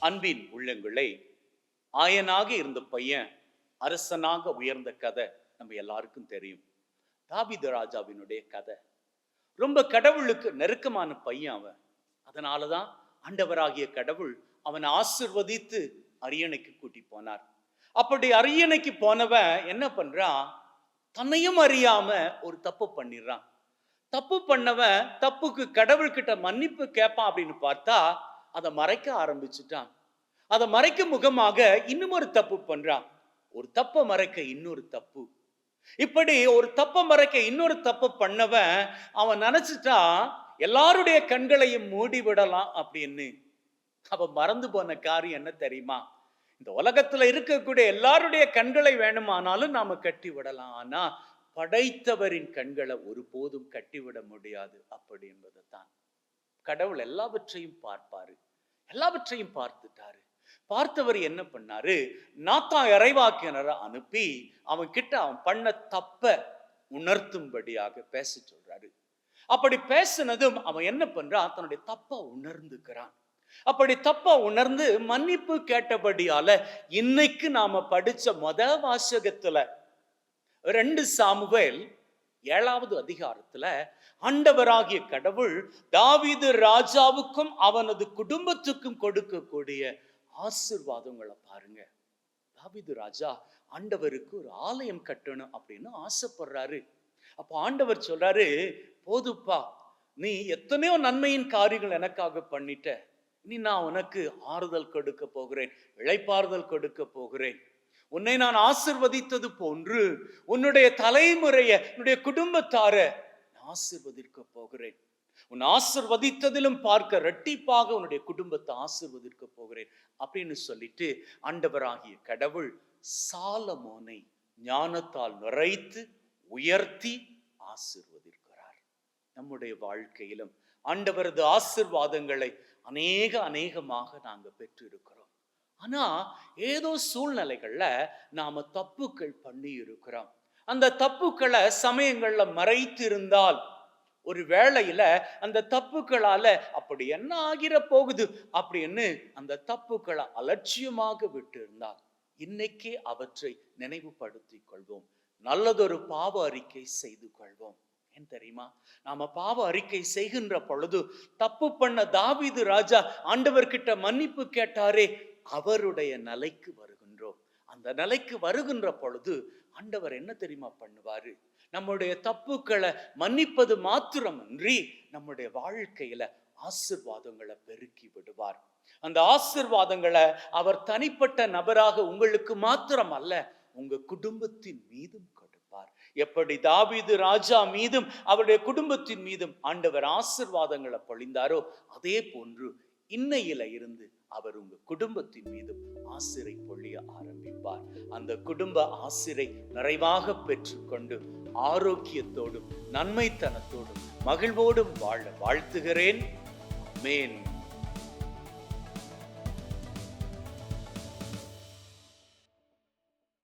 அன்பின் உள்ளங்களை ஆயனாக இருந்த பையன் அரசனாக உயர்ந்த கதை நம்ம எல்லாருக்கும் தெரியும். தாபித ராஜாவினுடைய கதை. ரொம்ப கடவுளுக்கு நெருக்கமான பையன் அவன். அதனாலதான் ஆண்டவராகிய கடவுள் அவனை ஆசிர்வதித்து அரியணைக்கு கூட்டி போனார். அப்படி அரியணைக்கு போனவன் என்ன பண்றான்? தன்னையும் அறியாம ஒரு தப்பு பண்ணிடுறான். தப்பு பண்ணவன் தப்புக்கு கடவுள்கிட்ட மன்னிப்பு கேட்பான் அப்படின்னு பார்த்தா அதை மறைக்க ஆரம்பிச்சுட்டான். அதை மறைக்கும் முகமாக இன்னும் ஒரு தப்பு பண்றான். ஒரு தப்பை மறைக்க இன்னொரு தப்பு. இப்படி ஒரு தப்பை மறைக்க இன்னொரு தப்பு பண்ணவன் அவன் நினைச்சிட்டா எல்லாருடைய கண்களையும் மூடி விடலாம் அப்படின்னு. அவன் மறந்து போன காரியம் என்ன தெரியுமா? இந்த உலகத்துல இருக்கக்கூடிய எல்லாருடைய கண்களை வேணுமானாலும் நாம கட்டி விடலாம். ஆனா படைத்தவரின் கண்களை ஒருபோதும் கட்டிவிட முடியாது அப்படி என்பதை தான் கடவுள் எல்லாவற்றையும் பார்ப்பாரு. எல்லாவற்றையும் பார்த்துட்டாரு. பார்த்தவர் என்ன பண்ணாரு? நாத்தா இறைவாக்கினரை அனுப்பி அவன் கிட்ட அவன் பண்ண தப்ப உணர்த்தும்படியாக பேச சொல்றாரு. அப்படி பேசினதும் அவன் என்ன பண்றான்? தன்னுடைய தப்ப உணர்ந்துக்கிறான். அப்படி தப்பா உணர்ந்து மன்னிப்பு கேட்டபடியால இன்னைக்கு நாம படிச்ச மொத வாசகத்துல ரெண்டு சாமுவேல் ஏழாவது அதிகாரத்துல ஆண்டவராகிய கடவுள் தாவீது ராஜாவுக்கும் அவனது குடும்பத்துக்கும் கொடுக்கக்கூடிய ஆசிர்வாதங்களை பாருங்க. தாவிது ராஜா ஆண்டவருக்கு ஒரு ஆலயம் கட்டணும் அப்படின்னு ஆசைப்படுறாரு. அப்ப ஆண்டவர் சொல்றாரு போதுப்பா நீ எத்தனையோ நன்மையின் காரியங்கள் எனக்காக பண்ணிட்ட. இனி நான் உனக்கு ஆறுதல் கொடுக்க போகிறேன் இழைப்பாறுதல் கொடுக்க போகிறேன். உன்னை நான் ஆசிர்வதித்தது போன்று உன்னுடைய தலைமுறைய உன்னுடைய குடும்பத்தார நான் ஆசிர்வதிக்க போகிறேன். உன் ஆசிர்வதித்ததிலும் பார்க்க ரெட்டிப்பாக உன்னுடைய குடும்பத்தை ஆசிர்வதிக்க போகிறேன் அப்படின்னு சொல்லிட்டு ஆண்டவராகிய கடவுள் சாலமோனை ஞானத்தால் நிறைத்து உயர்த்தி ஆசிர்வதிக்கிறார். நம்முடைய வாழ்க்கையிலும் ஆண்டவரது ஆசிர்வாதங்களை அநேக அநேகமாக நாங்க பெற்று இருக்கிறோம் ஆனா ஏதோ சூழ்நிலைகள்ல நாம தப்புக்கள் பண்ணி இருக்கிறோம் அந்த தப்புக்களை சமயங்கள்ல மறைத்து இருந்தால் ஒரு வேளையில அந்த தப்புக்களால அப்படி என்ன ஆகிற போகுது அப்படின்னு அந்த தப்புக்களை அலட்சியமாக விட்டு இருந்தால் இன்னைக்கே அவற்றை நினைவுபடுத்திக் கொள்வோம். நல்லதொரு பாவ அறிக்கை செய்து கொள்வோம். ஏன் தெரியுமா? நாம பாவ அறிக்கை செய்கின்ற பொழுது தப்பு பண்ண தாவீது ராஜா ஆண்டவர்கிட்ட மன்னிப்பு கேட்டாரே அவருடைய நிலைக்கு வருகின்றோம். அந்த நிலைக்கு வருகின்ற பொழுது ஆண்டவர் என்ன தெரியுமா பண்ணுவாரு? நம்முடைய தப்புக்களை மன்னிப்பது மாத்திரமின்றி நம்முடைய வாழ்க்கையில ஆசிர்வாதங்களை பெருக்கி விடுவார். அந்த ஆசிர்வாதங்களை அவர் தனிப்பட்ட நபராக உங்களுக்கு மாத்திரம் அல்ல உங்க குடும்பத்தின் மீதும் கொடுப்பார். எப்படி தாவீது ராஜா மீதும் அவருடைய குடும்பத்தின் மீதும் ஆண்டவர் ஆசிர்வாதங்களை பொழிந்தாரோ அதே போன்று இன்னையில இருந்து அவர் உங்க குடும்பத்தின் மீதும் ஆசிரை பொழிய ஆரம்பிப்பார். அந்த குடும்ப ஆசிரை நிறைவாக பெற்றுக்கொண்டு ஆரோக்கியத்தோடும் நன்மைத்தனத்தோடும் மகிழ்வோடும் வாழ வாழ்த்துகிறேன். மேன்